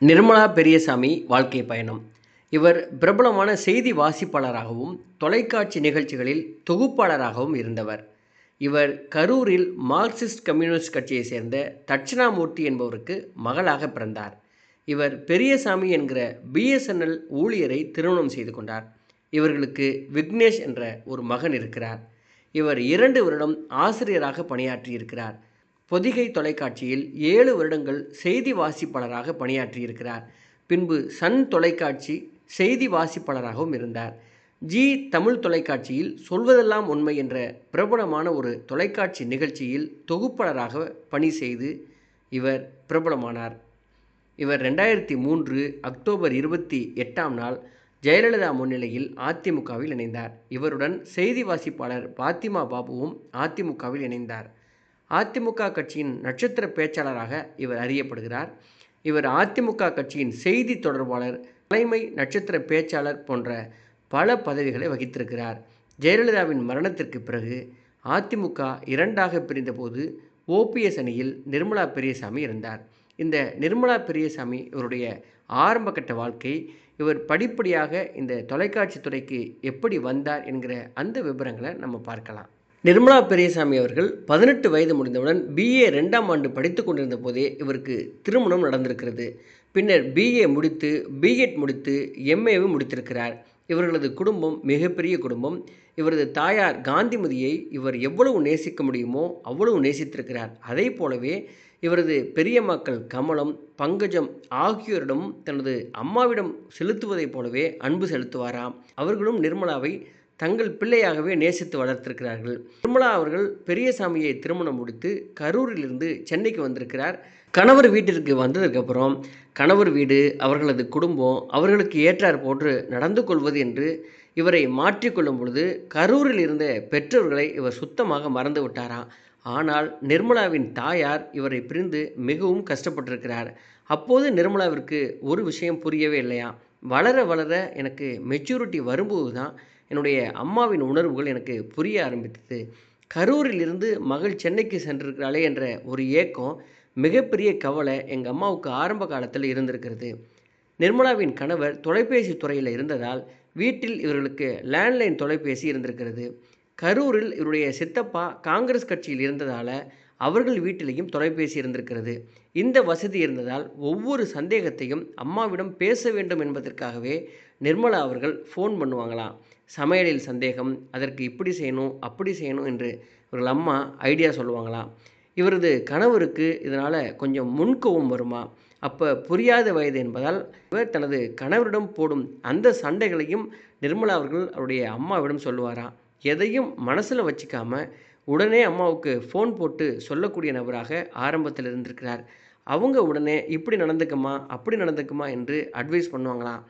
நிர்மலா பெரியசாமி வாழ்க்கை பயணம். இவர் பிரபலமான செய்தி வாசிப்பாளராகவும் தொலைக்காட்சி நிகழ்ச்சிகளில் தொகுப்பாளராகவும் இருந்தவர். இவர் கரூரில் மார்க்சிஸ்ட் கம்யூனிஸ்ட் கட்சியைச் சேர்ந்த தட்சிணாமூர்த்தி என்பவருக்கு மகளாக பிறந்தார். இவர் பெரியசாமி என்கிற பிஎஸ்என்எல் ஊழியரை திருமணம் செய்து கொண்டார். இவர்களுக்கு விக்னேஷ் என்ற ஒரு மகன் இருக்கிறார். இவர் இரண்டு வருடம் ஆசிரியராக பணியாற்றியிருக்கிறார். பொதிகை தொலைக்காட்சியில் ஏழு வருடங்கள் செய்தி வாசிப்பாளராக பணியாற்றியிருக்கிறார். பின்பு சன் தொலைக்காட்சி செய்தி வாசிப்பாளராகவும் இருந்தார். ஜி தமிழ் தொலைக்காட்சியில் சொல்வதெல்லாம் உண்மை என்ற பிரபலமான ஒரு தொலைக்காட்சி நிகழ்ச்சியில் தொகுப்பாளராக பணி செய்து இவர் பிரபலமானார். இவர் ரெண்டாயிரத்தி மூன்று அக்டோபர் இருபத்தி எட்டாம் நாள் ஜெயலலிதா முன்னிலையில் அதிமுகவில் இணைந்தார். இவருடன் செய்தி வாசிப்பாளர் பாத்திமா பாபுவும் அதிமுகவில் இணைந்தார். அதிமுக கட்சியின் நட்சத்திர பேச்சாளராக இவர் அறியப்படுகிறார். இவர் அதிமுக கட்சியின் செய்தி தொடர்பாளர் தலைமை நட்சத்திர பேச்சாளர் போன்ற பல பதவிகளை வகித்திருக்கிறார். ஜெயலலிதாவின் மரணத்திற்கு பிறகு அதிமுக இரண்டாக பிரிந்தபோது ஓபிஎஸ் அணியில் நிர்மலா பெரியசாமி இருந்தார். இந்த நிர்மலா பெரியசாமி இவருடைய ஆரம்பகட்ட வாழ்க்கை இவர் படிப்படியாக இந்த தொலைக்காட்சி துறைக்கு எப்படி வந்தார் என்கிற அந்த விவரங்களை நம்ம பார்க்கலாம். நிர்மலா பெரியசாமி அவர்கள் பதினெட்டு வயது முடிந்தவுடன் பிஏ ரெண்டாம் ஆண்டு படித்து கொண்டிருந்த போதே இவருக்கு திருமணம் நடந்திருக்கிறது. பின்னர் பிஏ முடித்து பிஎட் முடித்து எம்ஏவும் முடித்திருக்கிறார். இவர்களது குடும்பம் மிகப்பெரிய குடும்பம். இவரது தாயார் காந்திமதியை இவர் எவ்வளவு நேசிக்க முடியுமோ அவ்வளவு நேசித்திருக்கிறார். அதே போலவே இவரது பெரிய மக்கள் கமலம் பங்கஜம் ஆகியோரிடம் தனது அம்மாவிடம் செலுத்துவதைப் போலவே அன்பு செலுத்துவாராம். அவர்களும் நிர்மலாவை தங்கள் பிள்ளையாகவே நேசித்து வளர்த்திருக்கிறார்கள். நிர்மலா அவர்கள் பெரியசாமியை திருமணம் முடித்து கரூரிலிருந்து சென்னைக்கு வந்திருக்கிறார். கணவர் வீட்டிற்கு வந்ததுக்கப்புறம் கணவர் வீடு அவர்களது குடும்பம் அவர்களுக்கு ஏற்றார் போன்று நடந்து கொள்வது என்று இவரை மாற்றிக்கொள்ளும் பொழுது கரூரில் இருந்த பெற்றோர்களை இவர் சுத்தமாக மறந்து விட்டாராம் ஆனால் நிர்மலாவின் தாயார் இவரை பிரிந்து மிகவும் கஷ்டப்பட்டிருக்கிறார். அப்போது நிர்மலாவிற்கு ஒரு விஷயம் புரியவே இல்லையா? வளர வளர எனக்கு மெச்சூரிட்டி வரும்போது தான் என்னுடைய அம்மாவின் உணர்வுகள் எனக்கு புரிய ஆரம்பித்தது. கரூரில் இருந்து மகள் சென்னைக்கு சென்றிருக்கிறாளே என்ற ஒரு ஏக்கம் மிகப்பெரிய கவலை எங்கள் அம்மாவுக்கு ஆரம்ப காலத்தில் இருந்திருக்கிறது. நிர்மலாவின் கணவர் தொலைபேசி துறையில் இருந்ததால் வீட்டில் இவர்களுக்கு லேண்ட்லைன் தொலைபேசி இருந்திருக்கிறது. கரூரில் இவருடைய சித்தப்பா காங்கிரஸ் கட்சியில் இருந்ததால் அவர்கள் வீட்டிலையும் தொலைபேசி இருந்திருக்கிறது. இந்த வசதி இருந்ததால் ஒவ்வொரு சந்தேகத்தையும் அம்மாவிடம் பேச வேண்டும் என்பதற்காகவே நிர்மலா அவர்கள் ஃபோன் பண்ணுவாங்களாம். சமையலில் சந்தேகம் அதற்கு இப்படி செய்யணும் அப்படி செய்யணும் என்று இவர்கள் அம்மா ஐடியா சொல்லுவாங்களாம் இவரது கணவருக்கு இதனால் கொஞ்சம் முன்கோவம் வருமா? அப்போ புரியாத வயது என்பதால் இவர் தனது கணவரிடம் போடும் அந்த சண்டைகளையும் நிர்மலா அவர்கள் அவருடைய அம்மாவிடம் சொல்லுவாராம் எதையும் மனசில் வச்சுக்காம உடனே அம்மாவுக்கு ஃபோன் போட்டு சொல்லக்கூடிய நபராக ஆரம்பத்தில் இருந்திருக்கிறார் அவங்க உடனே இப்படி நடந்துக்குமா? அப்படி நடந்துக்குமா? என்று அட்வைஸ் பண்ணுவாங்களாம்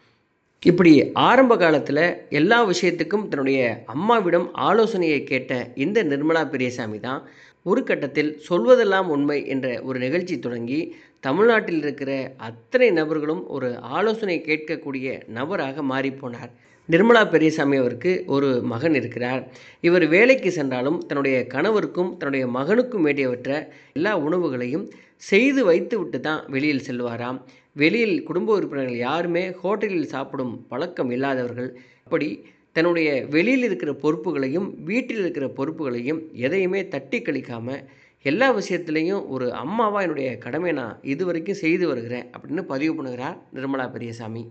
இப்படி ஆரம்ப காலத்தில் எல்லா விஷயத்துக்கும் தன்னுடைய அம்மாவிடம் ஆலோசனையை கேட்ட இந்த நிர்மலா பெரியசாமி தான் ஒரு கட்டத்தில் சொல்வதெல்லாம் உண்மை என்ற ஒரு நிகழ்ச்சி தொடங்கி தமிழ்நாட்டில் இருக்கிற அத்தனை நபர்களும் ஒரு ஆலோசனை கேட்கக்கூடிய நபராக மாறிப்போனார் நிர்மலா பெரியசாமி அவருக்கு ஒரு மகன் இருக்கிறார். இவர் வேலைக்கு சென்றாலும் தன்னுடைய கணவருக்கும் தன்னுடைய மகனுக்கும் வேண்டியவற்ற எல்லா உணவுகளையும் செய்து வைத்து விட்டு தான் வெளியில் செல்வாராம். வெளியில் குடும்ப உறுப்பினர்கள் யாருமே ஹோட்டலில் சாப்பிடும் பழக்கம் இல்லாதவர்கள். இப்படி தன்னுடைய வெளியில் இருக்கிற பொறுப்புகளையும் வீட்டில் இருக்கிற பொறுப்புகளையும் எதையுமே தட்டி கழிக்காமல் எல்லா விஷயத்துலேயும் ஒரு அம்மாவாக என்னுடைய கடமை நான் இது வரைக்கும் செய்து வருகிறேன் அப்படின்னு பதிவு பண்ணுகிறார் நிர்மலா பெரியசாமி.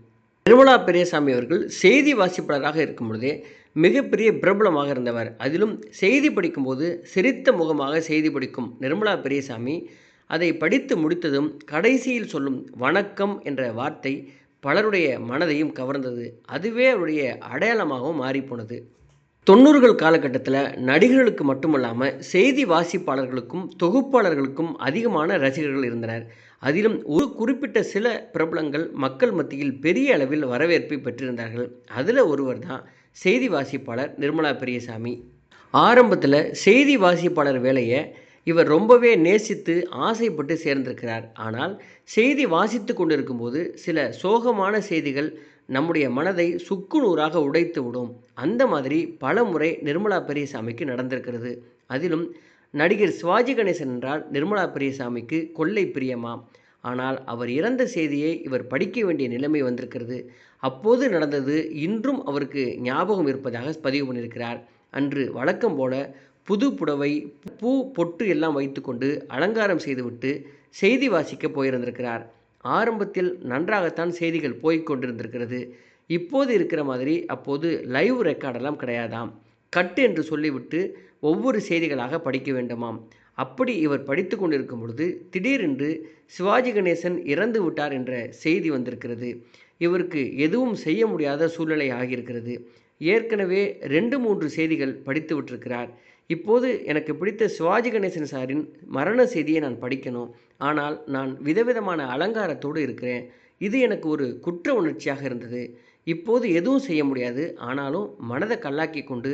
நிர்மலா பெரியசாமி அவர்கள் செய்தி வாசிப்பாளராக இருக்கும் பொழுதே மிகப்பெரிய பிரபலமாக இருந்தவர். அதிலும் செய்தி படிக்கும்போது சிரித்த முகமாக செய்தி படிக்கும் நிர்மலா பெரியசாமி அதை படித்து முடித்ததும் கடைசியில் சொல்லும் வணக்கம் என்ற வார்த்தை பலருடைய மனதையும் கவர்ந்தது. அதுவே அவருடைய அடையாளமாகவும் மாறிப்போனது. தொண்ணூறுகள் காலகட்டத்தில் நடிகர்களுக்கு மட்டுமல்லாமல் செய்தி வாசிப்பாளர்களுக்கும் தொகுப்பாளர்களுக்கும் அதிகமான ரசிகர்கள் இருந்தனர். அதிலும் ஒரு குறிப்பிட்ட சில பிரபலங்கள் மக்கள் மத்தியில் பெரிய அளவில் வரவேற்பை பெற்றிருந்தார்கள். அதில் ஒருவர் தான் செய்தி வாசிப்பாளர் நிர்மலா பெரியசாமி. ஆரம்பத்தில் செய்தி வாசிப்பாளர் வேலையை இவர் ரொம்பவே நேசித்து ஆசைப்பட்டு சேர்ந்திருக்கிறார். ஆனால் செய்தி வாசித்து கொண்டிருக்கும்போது சில சோகமான செய்திகள் நம்முடைய மனதை சுக்குநூறாக உடைத்து விடும். அந்த மாதிரி பல முறை நிர்மலா பெரியசாமிக்கு நடந்திருக்கிறது. அதிலும் நடிகர் சிவாஜி கணேசன் என்றால் நிர்மலா பெரியசாமிக்கு கொள்ளை பிரியமா? ஆனால் அவர் இறந்த செய்தியை இவர் படிக்க வேண்டிய நிலைமை வந்திருக்கிறது. அப்போது நடந்தது இன்றும் அவருக்கு ஞாபகம் இருப்பதாக பதிவு பண்ணியிருக்கிறார். அன்று வழக்கம் போல புது புடவை பூ பொட்டு எல்லாம் வைத்துக்கொண்டு அலங்காரம் செய்துவிட்டு செய்தி வாசிக்க போயிருந்திருக்கிறார். ஆரம்பத்தில் நன்றாகத்தான் செய்திகள் போய்கொண்டிருந்திருக்கிறது இப்போது இருக்கிற மாதிரி அப்போது லைவ் ரெக்கார்டெல்லாம் கிடையாதாம். கட்டு என்று சொல்லிவிட்டு ஒவ்வொரு செய்திகளாக படிக்க வேண்டுமாம். அப்படி இவர் படித்து கொண்டிருக்கும் பொழுது திடீரென்று சிவாஜி கணேசன் இறந்து விட்டார் என்ற செய்தி வந்திருக்கிறது. இவருக்கு எதுவும் செய்ய முடியாத சூழ்நிலை ஆகியிருக்கிறது. ஏற்கனவே ரெண்டு மூன்று செய்திகள் படித்து விட்டிருக்கிறார். இப்போது எனக்கு பிடித்த சிவாஜி கணேசன் சாரின் மரண செய்தியை நான் படிக்கணும். ஆனால் நான் விதவிதமான அலங்காரத்தோடு இருக்கிறேன். இது எனக்கு ஒரு குற்ற உணர்ச்சியாக இருந்தது. இப்போது எதுவும் செய்ய முடியாது. ஆனாலும் மனதை கல்லாக்கி கொண்டு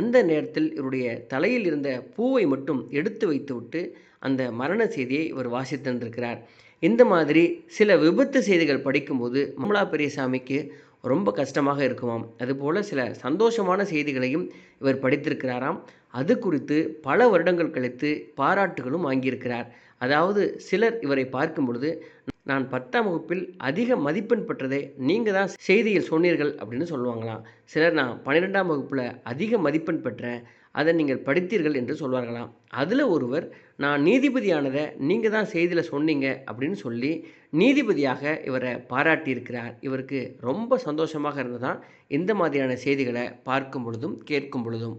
அந்த நேரத்தில் இவருடைய தலையில் இருந்த பூவை மட்டும் எடுத்து வைத்துவிட்டு அந்த மரண செய்தியை இவர் வாசித்திருந்திருக்கிறார் இந்த மாதிரி சில விபத்து செய்திகள் படிக்கும்போது மமலா பெரியசாமிக்கு ரொம்ப கஷ்டமாக இருக்குமாம். அதுபோல் சில சந்தோஷமான செய்திகளையும் இவர் படித்திருக்கிறாராம். அது குறித்து பல வருடங்கள் கழித்து பாராட்டுகளும் வாங்கியிருக்கிறார். அதாவது சிலர் இவரை பார்க்கும் பொழுது நான் பத்தாம் வகுப்பில் அதிக மதிப்பெண் பெற்றதை நீங்கள் தான் செய்தியில் சொன்னீர்கள் அப்படின்னு சொல்லுவாங்களாம். சிலர் நான் பன்னிரெண்டாம் வகுப்பில் அதிக மதிப்பெண் பெற்றேன். அதை நீங்கள் படித்தீர்கள் என்று சொல்வார்களாம். அதில் ஒருவர் நான் நீதிபதியானதை நீங்கள் தான் செய்தியில் சொன்னீங்க அப்படின்னு சொல்லி நீதிபதியாக இவரை பாராட்டியிருக்கிறார். இவருக்கு ரொம்ப சந்தோஷமாக இருந்ததான் இந்த மாதிரியான செய்திகளை பார்க்கும் பொழுதும் கேட்கும் பொழுதும்.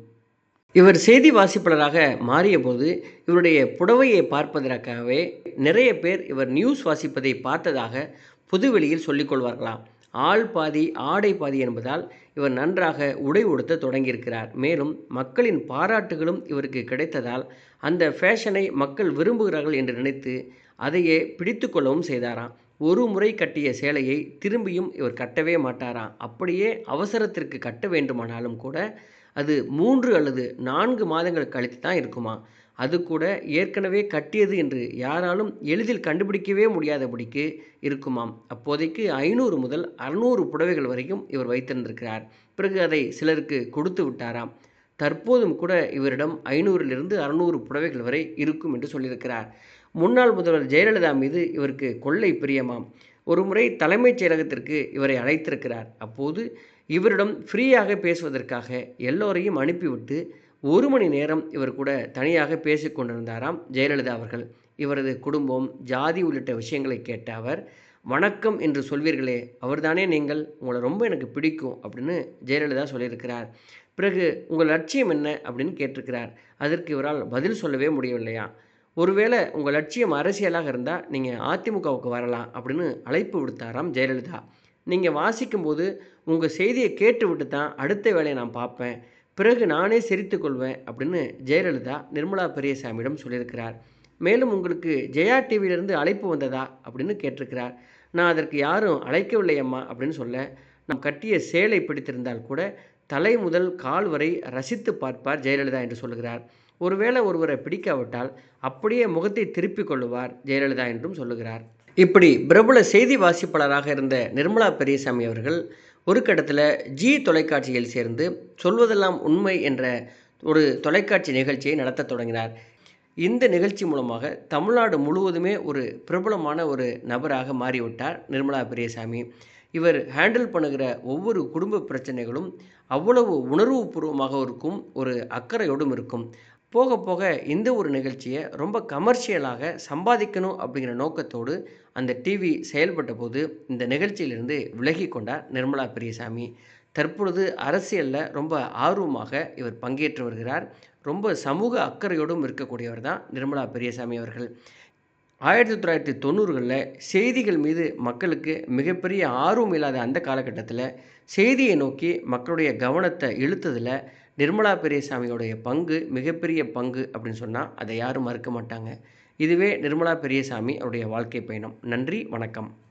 இவர் செய்தி வாசிப்பாளராக மாறிய போது இவருடைய புடவையை பார்ப்பதற்காகவே நிறைய பேர் இவர் நியூஸ் வாசிப்பதை பார்த்ததாக புதுவெளியில் சொல்லிக்கொள்வார்களாம் ஆள் பாதி ஆடை பாதி என்பதால் இவர் நன்றாக உடை உடுத்த தொடங்கியிருக்கிறார். மேலும் மக்களின் பாராட்டுகளும் இவருக்கு கிடைத்ததால் அந்த ஃபேஷனை மக்கள் விரும்புகிறார்கள் என்று நினைத்து அதையே பிடித்து கொள்ளவும் செய்தாராம். ஒரு முறை கட்டிய சேலையை திரும்பியும் இவர் கட்டவே மாட்டாராம். அப்படியே அவசரத்திற்கு கட்ட வேண்டுமானாலும் கூட அது மூன்று அல்லது நான்கு மாதங்கள் கழித்து தான் இருக்குமா? அது கூட ஏற்கனவே கட்டியது என்று யாராலும் எளிதில் கண்டுபிடிக்கவே முடியாதபடிக்கு இருக்குமாம். அப்போதைக்கு ஐநூறு முதல் அறுநூறு புடவைகள் வரைக்கும் இவர் வைத்திருந்திருக்கிறார். பிறகு அதை சிலருக்கு கொடுத்து விட்டாராம். தற்போதும் கூட இவரிடம் ஐநூறிலிருந்து அறுநூறு புடவைகள் வரை இருக்கும் என்று சொல்லியிருக்கிறார். முன்னாள் முதல்வர் ஜெயலலிதா மீது இவருக்கு கொள்ளை பிரியமாம். ஒருமுறை தலைமைச் செயலகத்திற்கு இவரை அழைத்திருக்கிறார். அப்போது இவரிடம் ஃப்ரீயாக பேசுவதற்காக எல்லோரையும் அனுப்பிவிட்டு ஒரு மணி நேரம் இவர் கூட தனியாக பேசி கொண்டிருந்தாராம் ஜெயலலிதா அவர்கள். இவரது குடும்பம் ஜாதி உள்ளிட்ட விஷயங்களை கேட்ட அவர் வணக்கம் என்று சொல்வீர்களே அவர்தானே நீங்கள்? உங்களை ரொம்ப எனக்கு பிடிக்கும் அப்படின்னு ஜெயலலிதா சொல்லியிருக்கிறார். பிறகு உங்கள் லட்சியம் என்ன? அப்படின்னு கேட்டிருக்கிறார். அதற்கு இவரால் பதில் சொல்லவே முடியவில்லையா? ஒருவேளை உங்கள் லட்சியம் அரசியலாக இருந்தால் நீங்கள் அதிமுகவுக்கு வரலாம் அப்படின்னு அழைப்பு விடுத்தாராம் ஜெயலலிதா. நீங்கள் வாசிக்கும்போது உங்கள் செய்தியை கேட்டுவிட்டு தான் அடுத்த வேலையை நான் பார்ப்பேன். பிறகு நானே சிரித்து கொள்வேன் அப்படின்னு ஜெயலலிதா நிர்மலா பெரியசாமியிடம் சொல்லியிருக்கிறார். மேலும் உங்களுக்கு ஜெயா டிவியிலிருந்து அழைப்பு வந்ததா அப்படின்னு கேட்டிருக்கிறார். நான் அதற்கு யாரும் அழைக்கவில்லை அம்மா அப்படின்னு சொல்ல நாம் கட்டிய சேலை பிடித்திருந்தால் கூட தலை முதல் கால் வரை ரசித்து பார்ப்பார் ஜெயலலிதா என்று சொல்லுகிறார். ஒருவேளை ஒருவரை பிடிக்காவிட்டால் அப்படியே முகத்தை திருப்பிக் கொள்ளுவார் ஜெயலலிதா என்றும் சொல்லுகிறார். இப்படி பிரபல செய்தி வாசிப்பாளராக இருந்த நிர்மலா பெரியசாமி அவர்கள் ஒரு கட்டத்தில் ஜி தொலைக்காட்சியில் சேர்ந்து சொல்வதெல்லாம் உண்மை என்ற ஒரு தொலைக்காட்சி நிகழ்ச்சியை நடத்த தொடங்கினார். இந்த நிகழ்ச்சி மூலமாக தமிழ்நாடு முழுவதுமே ஒரு பிரபலமான ஒரு நபராக மாறிவிட்டார் நிர்மலா பெரியசாமி. இவர் ஹேண்டில் பண்ணுகிற ஒவ்வொரு குடும்ப பிரச்சனைகளும் அவ்வளவு உணர்வுபூர்வமாக இருக்கும் ஒரு அக்கறையோடும் இருக்கும். போக போக இந்த ஒரு நிகழ்ச்சியை ரொம்ப கமர்ஷியலாக சம்பாதிக்கணும் அப்படிங்கிற நோக்கத்தோடு அந்த டிவி செயல்பட்ட போது இந்த நிகழ்ச்சியிலிருந்து விலகி கொண்டார் நிர்மலா பெரியசாமி. தற்பொழுது அரசியலில் ரொம்ப ஆர்வமாக இவர் பங்கேற்று வருகிறார். ரொம்ப சமூக அக்கறையோடும் இருக்கக்கூடியவர் தான் நிர்மலா பெரியசாமி அவர்கள். ஆயிரத்தி தொள்ளாயிரத்தி தொண்ணூறுகளில் செய்திகள் மீது மக்களுக்கு மிகப்பெரிய ஆர்வம் இல்லாத அந்த காலகட்டத்தில் செய்தியை நோக்கி மக்களுடைய கவனத்தை இழுத்ததில் நிர்மலா பெரியசாமியோடைய பங்கு மிகப்பெரிய பங்கு அப்படின்னு சொன்னால் அதை யாரும் மறுக்க மாட்டாங்க. இதுவே நிர்மலா பெரியசாமி அவருடைய வாழ்க்கை பயணம். நன்றி வணக்கம்.